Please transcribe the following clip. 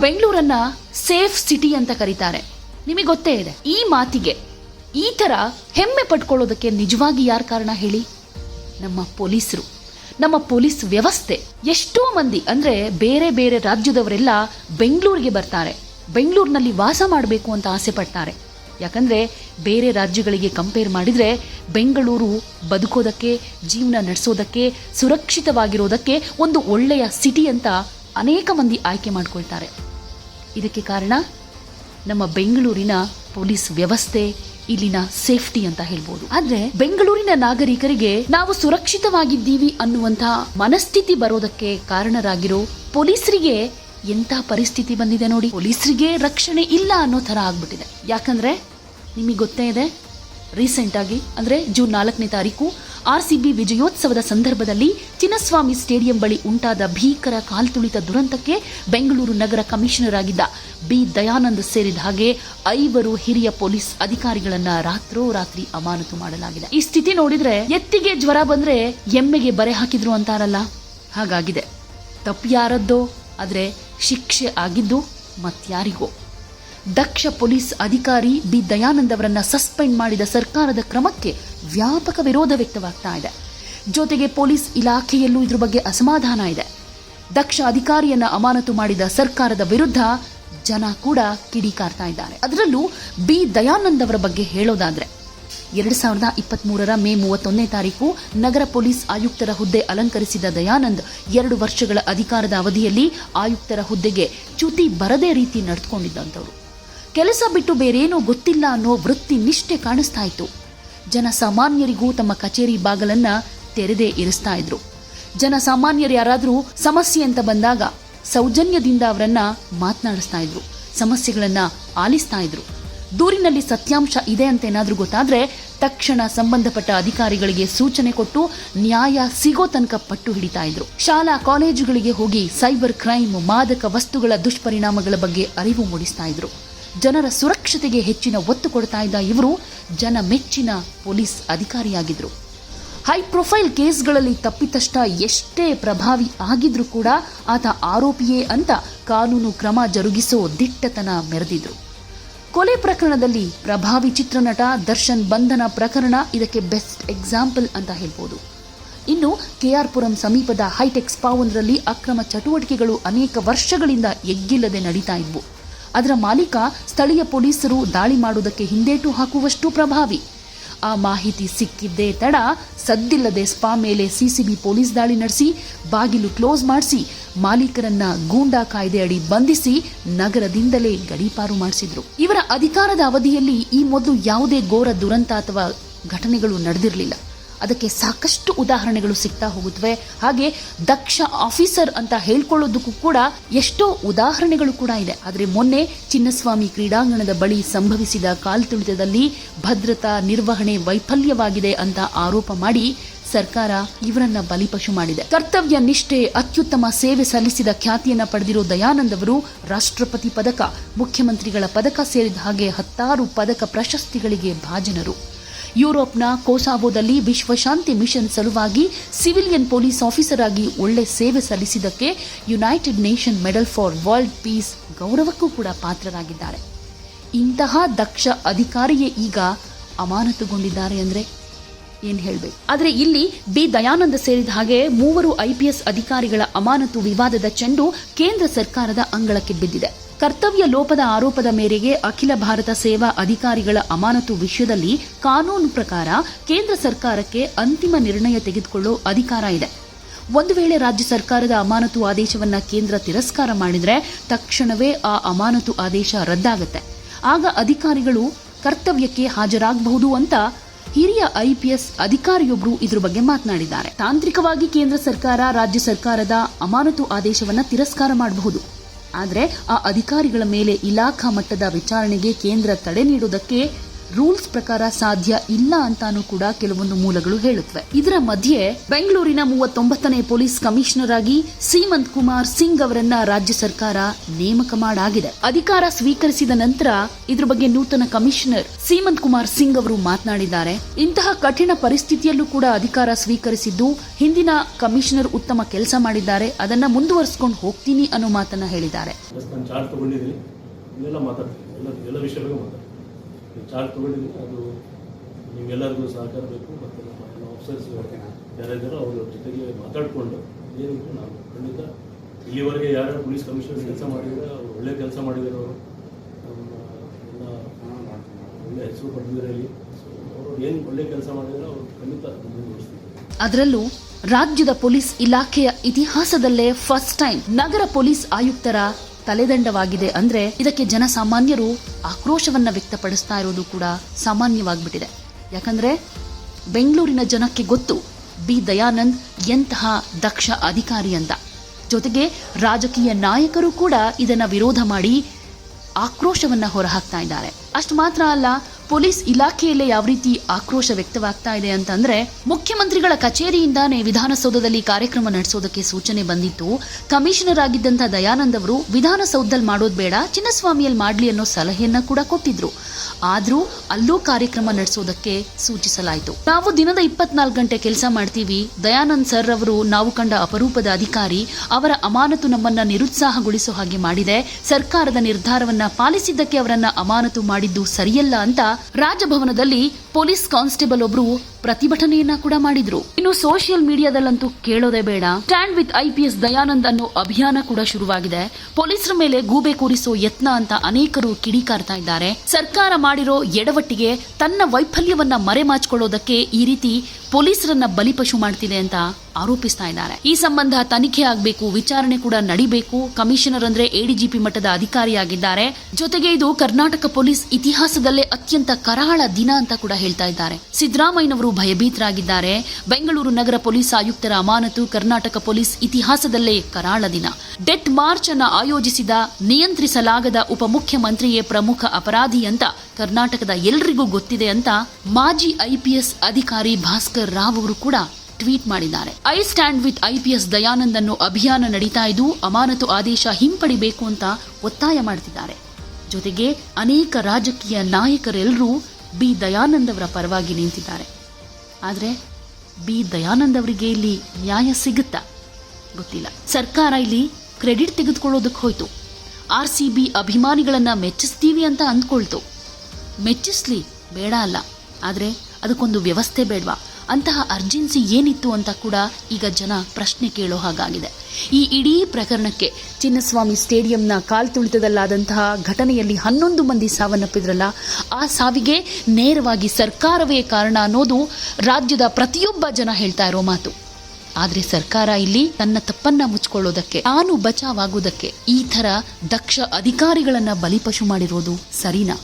ಬೆಂಗಳೂರನ್ನ safe city ಅಂತ ಕರೀತಾರೆ. ನಿಮಗೆ ಗೊತ್ತೇ ಇದೆ, ಈ ಮಾತಿಗೆ ಈ ತರ ಹೆಮ್ಮೆ ಪಟ್ಕೊಳ್ಳೋದಕ್ಕೆ ನಿಜವಾಗಿ ಯಾರ ಕಾರಣ ಹೇಳಿ? ನಮ್ಮ ಪೊಲೀಸರು. ನಮ್ಮ ಪೊಲೀಸ್ ವ್ಯವಸ್ಥೆ. ಎಷ್ಟೋ ಮಂದಿ, ಅಂದ್ರೆ ಬೇರೆ ಬೇರೆ ರಾಜ್ಯದವರೆಲ್ಲ ಬೆಂಗಳೂರಿಗೆ ಬರ್ತಾರೆ. ಬೆಂಗಳೂರಿನಲ್ಲಿ ವಾಸ ಮಾಡಬೇಕು ಅಂತ ಆಸೆ ಪಡ್ತಾರೆ. ಯಾಕಂದ್ರೆ ಬೇರೆ ರಾಜ್ಯಗಳಿಗೆ ಕಂಪೇರ್ ಮಾಡಿದ್ರೆ ಬೆಂಗಳೂರು ಬದುಕೋದಕ್ಕೆ, ಜೀವನ ನಡೆಸೋದಕ್ಕೆ, ಸುರಕ್ಷಿತವಾಗಿರೋದಕ್ಕೆ ಒಂದು ಒಳ್ಳೆಯ ಸಿಟಿ ಅಂತ ಅನೇಕ ಮಂದಿ ಆಯ್ಕೆ ಮಾಡಿಕೊಳ್ತಾರೆ. ಇದಕ್ಕೆ ಕಾರಣ ನಮ್ಮ ಬೆಂಗಳೂರಿನ ಪೊಲೀಸ್ ವ್ಯವಸ್ಥೆ, ಇಲ್ಲಿನ ಸೇಫ್ಟಿ ಅಂತ ಹೇಳ್ಬೋದು. ಆದ್ರೆ ಬೆಂಗಳೂರಿನ ನಾಗರಿಕರಿಗೆ ನಾವು ಸುರಕ್ಷಿತವಾಗಿದ್ದೀವಿ ಅನ್ನುವಂತ ಮನಸ್ಥಿತಿ ಬರೋದಕ್ಕೆ ಕಾರಣರಾಗಿರೋ ಪೊಲೀಸರಿಗೆ ಎಂಥ ಪರಿಸ್ಥಿತಿ ಬಂದಿದೆ ನೋಡಿ. ಪೊಲೀಸರಿಗೆ ರಕ್ಷಣೆ ಇಲ್ಲ ಅನ್ನೋ ತರ ಆಗ್ಬಿಟ್ಟಿದೆ. ಯಾಕಂದ್ರೆ ನಿಮಗೆ ಗೊತ್ತೇ ಇದೆ ರೀಸೆಂಟ್ ಆಗಿ ಅಂದ್ರೆ ಜೂನ್ ನಾಲ್ಕನೇ ತಾರೀಕು ಆರ್ ಸಿ ಬಿ ವಿಜಯೋತ್ಸವದ ಸಂದರ್ಭದಲ್ಲಿ ಚಿನ್ನಸ್ವಾಮಿ ಸ್ಟೇಡಿಯಂ ಬಳಿ ಉಂಟಾದ ಭೀಕರ ಕಾಲ್ತುಳಿತ ದುರಂತಕ್ಕೆ ಬೆಂಗಳೂರು ನಗರ ಕಮಿಷನರ್ ಆಗಿದ್ದ ಬಿ ದಯಾನಂದ್ ಸೇರಿದ ಹಾಗೆ ಐವರು ಹಿರಿಯ ಪೊಲೀಸ್ ಅಧಿಕಾರಿಗಳನ್ನ ರಾತ್ರೋರಾತ್ರಿ ಅಮಾನತು ಮಾಡಲಾಗಿದೆ. ಈ ಸ್ಥಿತಿ ನೋಡಿದ್ರೆ ಎತ್ತಿಗೆ ಜ್ವರ ಬಂದ್ರೆ ಎಮ್ಮೆಗೆ ಬರೆ ಹಾಕಿದ್ರು ಅಂತಾರಲ್ಲ. ಹಾಗಾಗಿದೆ. ತಪ್ಪು ಯಾರದ್ದೋ, ಆದ್ರೆ ಶಿಕ್ಷೆ ಆಗಿದ್ದು ಮತ್ಯಾರಿಗೋ. ದಕ್ಷ ಪೊಲೀಸ್ ಅಧಿಕಾರಿ ಬಿ. ದಯಾನಂದ್ ಅವರನ್ನ ಸಸ್ಪೆಂಡ್ ಮಾಡಿದ ಸರ್ಕಾರದ ಕ್ರಮಕ್ಕೆ ವ್ಯಾಪಕ ವಿರೋಧ ವ್ಯಕ್ತವಾಗ್ತಾ ಇದೆ. ಜೊತೆಗೆ ಪೊಲೀಸ್ ಇಲಾಖೆಯಲ್ಲೂ ಇದ್ರ ಬಗ್ಗೆ ಅಸಮಾಧಾನ ಇದೆ. ದಕ್ಷ ಅಧಿಕಾರಿಯನ್ನ ಅಮಾನತು ಮಾಡಿದ ಸರ್ಕಾರದ ವಿರುದ್ಧ ಜನ ಕೂಡ ಕಿಡಿಕಾರ್ತಾ ಇದ್ದಾರೆ. ಅದರಲ್ಲೂ ಬಿ. ದಯಾನಂದ್ ಅವರ ಬಗ್ಗೆ ಹೇಳೋದಾದ್ರೆ, ಎರಡು ಸಾವಿರದ ಇಪ್ಪತ್ತ್ ಮೂರರ ಮೇ ಮೂವತ್ತೊಂದನೇ ತಾರೀಕು ನಗರ ಪೊಲೀಸ್ ಆಯುಕ್ತರ ಹುದ್ದೆ ಅಲಂಕರಿಸಿದ ದಯಾನಂದ್ ಎರಡು ವರ್ಷಗಳ ಅಧಿಕಾರದ ಅವಧಿಯಲ್ಲಿ ಆಯುಕ್ತರ ಹುದ್ದೆಗೆ ಚ್ಯುತಿ ಬರದೇ ರೀತಿ ನಡೆದುಕೊಂಡಿದ್ದಂಥವ್ರು. ಕೆಲಸ ಬಿಟ್ಟು ಬೇರೇನೂ ಗೊತ್ತಿಲ್ಲ ಅನ್ನೋ ವೃತ್ತಿ ನಿಷ್ಠೆ ಕಾಣಿಸ್ತಾ ಇತ್ತು. ಜನಸಾಮಾನ್ಯರಿಗೂ ತಮ್ಮ ಕಚೇರಿ ಬಾಗಲನ್ನ ತೆರೆದೇ ಇರಿಸ್ತಾ ಇದ್ರು. ಜನಸಾಮಾನ್ಯರು ಯಾರಾದರೂ ಸಮಸ್ಯೆ ಅಂತ ಬಂದಾಗ ಸೌಜನ್ಯದಿಂದ ಅವರನ್ನ ಮಾತನಾಡಿಸ್ತಾ ಇದ್ರು. ಸಮಸ್ಯೆಗಳನ್ನ ಆಲಿಸ್ತಾ ಇದ್ರು. ದೂರಿನಲ್ಲಿ ಸತ್ಯಾಂಶ ಇದೆ ಅಂತ ಏನಾದರೂ ಗೊತ್ತಾದ್ರೆ ತಕ್ಷಣ ಸಂಬಂಧಪಟ್ಟ ಅಧಿಕಾರಿಗಳಿಗೆ ಸೂಚನೆ ಕೊಟ್ಟು ನ್ಯಾಯ ಸಿಗೋ ತನಕ ಪಟ್ಟು ಹಿಡಿತಾ ಇದ್ರು. ಶಾಲಾ ಕಾಲೇಜುಗಳಿಗೆ ಹೋಗಿ ಸೈಬರ್ ಕ್ರೈಮ್ ಮಾದಕ ವಸ್ತುಗಳ ದುಷ್ಪರಿಣಾಮಗಳ ಬಗ್ಗೆ ಅರಿವು ಮೂಡಿಸ್ತಾ ಇದ್ರು. ಜನರ ಸುರಕ್ಷತೆಗೆ ಹೆಚ್ಚಿನ ಒತ್ತು ಕೊಡ್ತಾ ಇದ್ದ ಇವರು ಜನ ಮೆಚ್ಚಿನ ಪೊಲೀಸ್ ಅಧಿಕಾರಿಯಾಗಿದ್ದರು ಹೈ ಪ್ರೊಫೈಲ್ ಕೇಸ್ಗಳಲ್ಲಿ ತಪ್ಪಿತಷ್ಟ ಎಷ್ಟೇ ಪ್ರಭಾವಿ ಆಗಿದ್ರೂ ಕೂಡ ಆತ ಆರೋಪಿಯೇ ಅಂತ ಕಾನೂನು ಕ್ರಮ ಜರುಗಿಸೋ ದಿಟ್ಟತನ ಮೆರೆದಿದ್ರು. ಕೊಲೆ ಪ್ರಕರಣದಲ್ಲಿ ಪ್ರಭಾವಿ ಚಿತ್ರನಟ ದರ್ಶನ್ ಬಂಧನ ಪ್ರಕರಣ ಇದಕ್ಕೆ ಬೆಸ್ಟ್ ಎಕ್ಸಾಂಪಲ್ ಅಂತ ಹೇಳ್ಬೋದು. ಇನ್ನು ಕೆಆರ್ಪುರಂ ಸಮೀಪದ ಹೈಟೆಕ್ಸ್ ಸ್ಪಾ ಒಂದರಲ್ಲಿ ಅಕ್ರಮ ಚಟುವಟಿಕೆಗಳು ಅನೇಕ ವರ್ಷಗಳಿಂದ ಎಗ್ಗಿಲ್ಲದೆ ನಡೀತಾ ಇದ್ವು. ಅದರ ಮಾಲೀಕ ಸ್ಥಳೀಯ ಪೊಲೀಸರು ದಾಳಿ ಮಾಡುವುದಕ್ಕೆ ಹಿಂದೇಟು ಹಾಕುವಷ್ಟು ಪ್ರಭಾವಿ. ಆ ಮಾಹಿತಿ ಸಿಕ್ಕಿದ್ದೇ ತಡ ಸದ್ದಿಲ್ಲದೆ ಸ್ಪಾ ಮೇಲೆ ಸಿಸಿಬಿ ಪೊಲೀಸ್ ದಾಳಿ ನಡೆಸಿ, ಬಾಗಿಲು ಕ್ಲೋಸ್ ಮಾಡಿಸಿ, ಮಾಲೀಕರನ್ನ ಗೂಂಡಾ ಕಾಯ್ದೆ ಅಡಿ ಬಂಧಿಸಿ ನಗರದಿಂದಲೇ ಗಡೀಪಾರು ಮಾಡಿಸಿದ್ರು. ಇವರ ಅಧಿಕಾರದ ಅವಧಿಯಲ್ಲಿ ಈ ಮೊದಲು ಯಾವುದೇ ಘೋರ ದುರಂತ ಅಥವಾ ಘಟನೆಗಳು ನಡೆದಿರಲಿಲ್ಲ. ಅದಕ್ಕೆ ಸಾಕಷ್ಟು ಉದಾಹರಣೆಗಳು ಸಿಗ್ತಾ ಹೋಗುತ್ತವೆ. ಹಾಗೆ ದಕ್ಷ ಆಫೀಸರ್ ಅಂತ ಹೇಳ್ಕೊಳ್ಳೋದಕ್ಕೂ ಕೂಡ ಎಷ್ಟೋ ಉದಾಹರಣೆಗಳು ಕೂಡ ಇದೆ. ಆದರೆ ಮೊನ್ನೆ ಚಿನ್ನಸ್ವಾಮಿ ಕ್ರೀಡಾಂಗಣದ ಬಳಿ ಸಂಭವಿಸಿದ ಕಾಲ್ತುಳಿತದಲ್ಲಿ ಭದ್ರತಾ ನಿರ್ವಹಣೆ ವೈಫಲ್ಯವಾಗಿದೆ ಅಂತ ಆರೋಪ ಮಾಡಿ ಸರ್ಕಾರ ಇವರನ್ನ ಬಲಿಪಶು ಮಾಡಿದೆ. ಕರ್ತವ್ಯ ನಿಷ್ಠೆ, ಅತ್ಯುತ್ತಮ ಸೇವೆ ಸಲ್ಲಿಸಿದ ಖ್ಯಾತಿಯನ್ನ ಪಡೆದಿರೋ ದಯಾನಂದ್ ಅವರು ರಾಷ್ಟ್ರಪತಿ ಪದಕ, ಮುಖ್ಯಮಂತ್ರಿಗಳ ಪದಕ ಸೇರಿದ ಹಾಗೆ ಹತ್ತಾರು ಪದಕ ಪ್ರಶಸ್ತಿಗಳಿಗೆ ಭಾಜನರು. ಯುರೋಪ್ನ ಕೋಸಾವೋದಲ್ಲಿ ವಿಶ್ವಶಾಂತಿ ಮಿಷನ್ ಸಲುವಾಗಿ ಸಿವಿಲಿಯನ್ ಪೊಲೀಸ್ ಆಫೀಸರ್ ಆಗಿ ಒಳ್ಳೆ ಸೇವೆ ಸಲ್ಲಿಸಿದ್ದಕ್ಕೆ united nation medal for world peace ಗೌರವಕ್ಕೂ ಕೂಡ ಪಾತ್ರರಾಗಿದ್ದಾರೆ. ಇಂತಹ ದಕ್ಷ ಅಧಿಕಾರಿಯೇ ಈಗ ಅಮಾನತುಗೊಂಡಿದ್ದಾರೆ ಅಂದ್ರೆ? ಏನ್ ಹೇಳ್ಬೇಕು? ಆದ್ರೆ ಇಲ್ಲಿ ಬಿ ದಯಾನಂದ ಸೇರಿದ ಹಾಗೆ ಮೂವರು ಐಪಿಎಸ್ ಅಧಿಕಾರಿಗಳ ಅಮಾನತು ವಿವಾದದ ಚೆಂಡು ಕೇಂದ್ರ ಸರ್ಕಾರದ ಅಂಗಳಕ್ಕೆ ಬಿದ್ದಿದೆ. ಕರ್ತವ್ಯ ಲೋಪದ ಆರೋಪದ ಮೇರೆಗೆ ಅಖಿಲ ಭಾರತ ಸೇವಾ ಅಧಿಕಾರಿಗಳ ಅಮಾನತು ವಿಷಯದಲ್ಲಿ ಕಾನೂನು ಪ್ರಕಾರ ಕೇಂದ್ರ ಸರ್ಕಾರಕ್ಕೆ ಅಂತಿಮ ನಿರ್ಣಯ ತೆಗೆದುಕೊಳ್ಳೋ ಅಧಿಕಾರ ಇದೆ. ಒಂದು ವೇಳೆ ರಾಜ್ಯ ಸರ್ಕಾರದ ಅಮಾನತು ಆದೇಶವನ್ನ ಕೇಂದ್ರ ತಿರಸ್ಕಾರ ಮಾಡಿದರೆ ತಕ್ಷಣವೇ ಆ ಅಮಾನತು ಆದೇಶ ರದ್ದಾಗುತ್ತೆ. ಆಗ ಅಧಿಕಾರಿಗಳು ಕರ್ತವ್ಯಕ್ಕೆ ಹಾಜರಾಗಬಹುದು ಅಂತ ಹಿರಿಯ ಐಪಿಎಸ್ ಅಧಿಕಾರಿಯೊಬ್ಬರು ಇದ್ರ ಬಗ್ಗೆ ಮಾತನಾಡಿದ್ದಾರೆ. ತಾಂತ್ರಿಕವಾಗಿ ಕೇಂದ್ರ ಸರ್ಕಾರ, ರಾಜ್ಯ ಸರ್ಕಾರದ ಅಮಾನತು ಆದೇಶವನ್ನ ತಿರಸ್ಕಾರ ಮಾಡಬಹುದು. ಆದರೆ ಆ ಅಧಿಕಾರಿಗಳ ಮೇಲೆ ಇಲಾಖಾ ಮಟ್ಟದ ವಿಚಾರಣೆಗೆ ಕೇಂದ್ರ ತಡೆ ನೀಡುವುದಕ್ಕೆ ರೂಲ್ಸ್ ಪ್ರಕಾರ ಸಾಧ್ಯ ಇಲ್ಲ ಅಂತಾನೂ ಕೂಡ ಕೆಲವೊಂದು ಮೂಲಗಳು ಹೇಳುತ್ತವೆ. ಇದರ ಮಧ್ಯೆ ಬೆಂಗಳೂರಿನ ಮೂವತ್ತೊಂಬತ್ತನೇ ಪೊಲೀಸ್ ಕಮಿಷನರ್ ಆಗಿ ಸೀಮಂತ್ ಕುಮಾರ್ ಸಿಂಗ್ ಅವರನ್ನ ರಾಜ್ಯ ಸರ್ಕಾರ ನೇಮಕ ಮಾಡಾಗಿದೆ. ಅಧಿಕಾರ ಸ್ವೀಕರಿಸಿದ ನಂತರ ಇದ್ರ ಬಗ್ಗೆ ನೂತನ ಕಮಿಷನರ್ ಸೀಮಂತ್ ಕುಮಾರ್ ಸಿಂಗ್ ಅವರು ಮಾತನಾಡಿದ್ದಾರೆ. ಇಂತಹ ಕಠಿಣ ಪರಿಸ್ಥಿತಿಯಲ್ಲೂ ಕೂಡ ಅಧಿಕಾರ ಸ್ವೀಕರಿಸಿದ್ದು ಹಿಂದಿನ ಕಮಿಷನರ್ ಉತ್ತಮ ಕೆಲಸ ಮಾಡಿದ್ದಾರೆ. ಅದನ್ನ ಮುಂದುವರಿಸಿಕೊಂಡು ಹೋಗ್ತೀನಿ ಅನ್ನೋ ಮಾತನ್ನ ಹೇಳಿದ್ದಾರೆ. ಚಾರ್ಜ್ ತೊಗೊಂಡಿದ್ದೀನಿ. ಅದು ನಿಮ್ಗೆಲ್ಲರಿಗೂ ಸಹಕಾರ ಬೇಕು ಮತ್ತು ನಮ್ಮ ಎಲ್ಲ ಆಫೀಸರ್ಸ್ ಯಾರಿದ್ದಾರೋ ಅವ್ರ ಜೊತೆಗೆ ಮಾತಾಡಿಕೊಂಡು ಏನಿದ್ರು ನಾವು ಖಂಡಿತ ಇಲ್ಲಿವರೆಗೆ ಯಾರು ಪೊಲೀಸ್ ಕಮಿಷನರ್ ಕೆಲಸ ಮಾಡಿದ್ರೆ, ಅವ್ರು ಒಳ್ಳೆ ಕೆಲಸ ಮಾಡಿದ್ದಾರೆ ಅವರು ಒಳ್ಳೆ ಹೆಸರು ಪಡೆದಿದ್ದಾರೆ ಇಲ್ಲಿ. ಅವರು ಏನು ಒಳ್ಳೆ ಕೆಲಸ ಮಾಡಿದ್ದಾರೆ ಅವ್ರು ಖಂಡಿತ ಮುಂದುವರಿಸ್ತಿದ್ದಾರೆ ಅದರಲ್ಲೂ ರಾಜ್ಯದ ಪೊಲೀಸ್ ಇಲಾಖೆಯ ಇತಿಹಾಸದಲ್ಲೇ ಫಸ್ಟ್ ಟೈಮ್ ನಗರ ಪೊಲೀಸ್ ಆಯುಕ್ತರ ತಲೆದಂಡವಾಗಿದೆ ಅಂದ್ರೆ ಇದಕ್ಕೆ ಜನಸಾಮಾನ್ಯರು ಆಕ್ರೋಶವನ್ನ ವ್ಯಕ್ತಪಡಿಸ್ತಾ ಇರೋದು ಕೂಡ ಸಾಮಾನ್ಯವಾಗ್ಬಿಟ್ಟಿದೆ. ಯಾಕಂದ್ರೆ ಬೆಂಗಳೂರಿನ ಜನಕ್ಕೆ ಗೊತ್ತು, ಬಿ. ದಯಾನಂದ್ ಎಂತಹ ದಕ್ಷ ಅಧಿಕಾರಿ ಅಂತ. ಜೊತೆಗೆ ರಾಜಕೀಯ ನಾಯಕರು ಕೂಡ ಇದನ್ನ ವಿರೋಧ ಮಾಡಿ ಆಕ್ರೋಶವನ್ನ ಹೊರಹಾಕ್ತಾ ಇದ್ದಾರೆ. ಅಷ್ಟು ಮಾತ್ರ ಅಲ್ಲ ಪೊಲೀಸ್ ಇಲಾಖೆಯಲ್ಲೇ ಯಾವ ರೀತಿ ಆಕ್ರೋಶ ವ್ಯಕ್ತವಾಗ್ತಾ ಇದೆ ಅಂತಂದ್ರೆ ಮುಖ್ಯಮಂತ್ರಿಗಳ ಕಚೇರಿಯಿಂದಾನೇ ವಿಧಾನಸೌಧದಲ್ಲಿ ಕಾರ್ಯಕ್ರಮ ನಡೆಸೋದಕ್ಕೆ ಸೂಚನೆ ಬಂದಿತ್ತು. ಕಮಿಷನರ್ ಆಗಿದ್ದಂತ ದಯಾನಂದ್ ಅವರು ವಿಧಾನಸೌಧದಲ್ಲಿ ಮಾಡೋದು ಬೇಡ, ಚಿನ್ನಸ್ವಾಮಿಯಲ್ಲಿ ಮಾಡಲಿ ಅನ್ನೋ ಸಲಹೆಯನ್ನ ಕೂಡ ಕೊಟ್ಟಿದ್ರು. ಆದರೂ ಅಲ್ಲೂ ಕಾರ್ಯಕ್ರಮ ನಡೆಸೋದಕ್ಕೆ ಸೂಚಿಸಲಾಯಿತು. ನಾವು ದಿನದ ಇಪ್ಪತ್ನಾಲ್ಕು ಗಂಟೆ ಕೆಲಸ ಮಾಡ್ತೀವಿ. ದಯಾನಂದ್ ಸರ್ ಅವರು ನಾವು ಕಂಡ ಅಪರೂಪದ ಅಧಿಕಾರಿ ಅವರ ಅಮಾನತು ನಮ್ಮನ್ನ ನಿರುತ್ಸಾಹಗೊಳಿಸೋ ಹಾಗೆ ಮಾಡಿದೆ. ಸರ್ಕಾರದ ನಿರ್ಧಾರವನ್ನ ಪಾಲಿಸಿದ್ದಕ್ಕೆ ಅವರನ್ನ ಅಮಾನತು ಮಾಡಿದ್ದು ಸರಿಯಲ್ಲ ಅಂತ ರಾಜಭವನದಲ್ಲಿ ಪೊಲೀಸ್ ಕಾನ್ಸ್ಟೇಬಲ್ ಒಬ್ರು ಪ್ರತಿಭಟನೆಯನ್ನ ಕೂಡ ಮಾಡಿದ್ರು. ಇನ್ನು ಸೋಷಿಯಲ್ ಮೀಡಿಯಾದಲ್ಲಂತೂ ಕೇಳೋದೇ ಬೇಡ. ಸ್ಟ್ಯಾಂಡ್ ವಿತ್ ಐಪಿಎಸ್ ದಯಾನಂದ್ ಅನ್ನೋ ಅಭಿಯಾನ ಕೂಡ ಶುರುವಾಗಿದೆ. ಪೊಲೀಸರ ಮೇಲೆ ಗೂಬೆ ಕೂರಿಸೋ ಯತ್ನ ಅಂತ ಅನೇಕರು ಕಿಡಿಕಾರ್ತಾ ಇದ್ದಾರೆ. ಸರ್ಕಾರ ಮಾಡಿರೋ ಎಡವಟ್ಟಿಗೆ ತನ್ನ ವೈಫಲ್ಯವನ್ನ ಮರೆಮಾಚಿಕೊಳ್ಳೋದಕ್ಕೆ ಈ ರೀತಿ ಪೊಲೀಸರನ್ನ ಬಲಿಪಶು ಮಾಡ್ತಿದೆ ಅಂತ ಆರೋಪಿಸ್ತಾ ಇದ್ದಾರೆ. ಈ ಸಂಬಂಧ ತನಿಖೆ ಆಗಬೇಕು, ವಿಚಾರಣೆ ಕೂಡ ನಡಿಬೇಕು. ಕಮಿಷನರ್ ಅಂದ್ರೆ ಎಡಿಜಿಪಿ ಮಟ್ಟದ ಅಧಿಕಾರಿಯಾಗಿದ್ದಾರೆ. ಜೊತೆಗೆ ಇದು ಕರ್ನಾಟಕ ಪೊಲೀಸ್ ಇತಿಹಾಸದಲ್ಲೇ ಅತ್ಯಂತ ಕರಾಳ ದಿನ ಅಂತ ಕೂಡ ಹೇಳ್ತಾ ಇದ್ದಾರೆ. ಸಿದ್ದರಾಮಯ್ಯನವರು ಭಯಭೀತರಾಗಿದ್ದಾರೆ. ಬೆಂಗಳೂರು ನಗರ ಪೊಲೀಸ್ ಆಯುಕ್ತರ ಅಮಾನತು, ಕರ್ನಾಟಕ ಪೊಲೀಸ್ ಇತಿಹಾಸದಲ್ಲೇ ಕರಾಳ ದಿನ. ಡೆತ್ ಮಾರ್ಚ್ ಅನ್ನು ಆಯೋಜಿಸಿದ ನಿಯಂತ್ರಿಸಲಾಗದ ಉಪಮುಖ್ಯಮಂತ್ರಿಯೇ ಪ್ರಮುಖ ಅಪರಾಧಿ ಅಂತ ಕರ್ನಾಟಕದ ಎಲ್ರಿಗೂ ಗೊತ್ತಿದೆ ಅಂತ ಮಾಜಿ ಐಪಿಎಸ್ ಅಧಿಕಾರಿ ಭಾಸ್ಕರ್ ರಾವ್ ಅವರು ಕೂಡ ಟ್ವೀಟ್ ಮಾಡಿದ್ದಾರೆ. I stand with IPS Dayanand ಅನ್ನು ಅಭಿಯಾನ ನಡೀತಾ ಇದ್ದು ಅಮಾನತು ಆದೇಶ ಹಿಂಪಡಿಬೇಕು ಅಂತ ಒತ್ತಾಯ ಮಾಡ್ತಿದ್ದಾರೆ. ಜೊತೆಗೆ ಅನೇಕ ರಾಜಕೀಯ ನಾಯಕರೆಲ್ಲರೂ ಬಿ ದಯಾನಂದವರ ಪರವಾಗಿ ನಿಂತಿದ್ದಾರೆ. ಆದರೆ ಬಿ ದಯಾನಂದವರಿಗೆ ಇಲ್ಲಿ ನ್ಯಾಯ ಸಿಗುತ್ತಾ? ಗೊತ್ತಿಲ್ಲ. ಸರ್ಕಾರ ಇಲ್ಲಿ ಕ್ರೆಡಿಟ್ ತೆಗೆದುಕೊಳ್ಳೋದಕ್ಕೆ ಹೋಯ್ತು. ಆರ್ ಸಿ ಬಿ ಅಭಿಮಾನಿಗಳನ್ನು ಮೆಚ್ಚಿಸ್ತೀವಿ ಅಂತ ಅಂದ್ಕೊಳ್ತು. ಮೆಚ್ಚಿಸ್ಲಿ ಬೇಡ ಅಲ್ಲ. ಆದರೆ ಅದಕ್ಕೊಂದು ವ್ಯವಸ್ಥೆ ಬೇಡವಾ? ಅಂತಹ ಅರ್ಜೆನ್ಸಿ ಏನಿತ್ತು ಅಂತ ಕೂಡ ಈಗ ಜನ ಪ್ರಶ್ನೆ ಕೇಳೋ ಹಾಗಾಗಿದೆ. ಈ ಇಡೀ ಪ್ರಕರಣಕ್ಕೆ ಚಿನ್ನಸ್ವಾಮಿ ಸ್ಟೇಡಿಯಂನ ಕಾಲ್ತುಳಿತದಲ್ಲಾದಂತಹ ಘಟನೆಯಲ್ಲಿ ಹನ್ನೊಂದು ಮಂದಿ ಸಾವನ್ನಪ್ಪಿದ್ರಲ್ಲ, ಆ ಸಾವಿಗೆ ನೇರವಾಗಿ ಸರ್ಕಾರವೇ ಕಾರಣ ಅನ್ನೋದು ರಾಜ್ಯದ ಪ್ರತಿಯೊಬ್ಬ ಜನ ಹೇಳ್ತಾ ಇರೋ ಮಾತು. ಆದರೆ ಸರ್ಕಾರ ಇಲ್ಲಿ ತನ್ನ ತಪ್ಪನ್ನ ಮುಚ್ಕೊಳ್ಳೋದಕ್ಕೆ, ತಾನು ಬಚಾವಾಗುವುದಕ್ಕೆ ಈ ಥರ ದಕ್ಷ ಅಧಿಕಾರಿಗಳನ್ನ ಬಲಿಪಶು ಮಾಡಿರೋದು ಸರಿನಾ?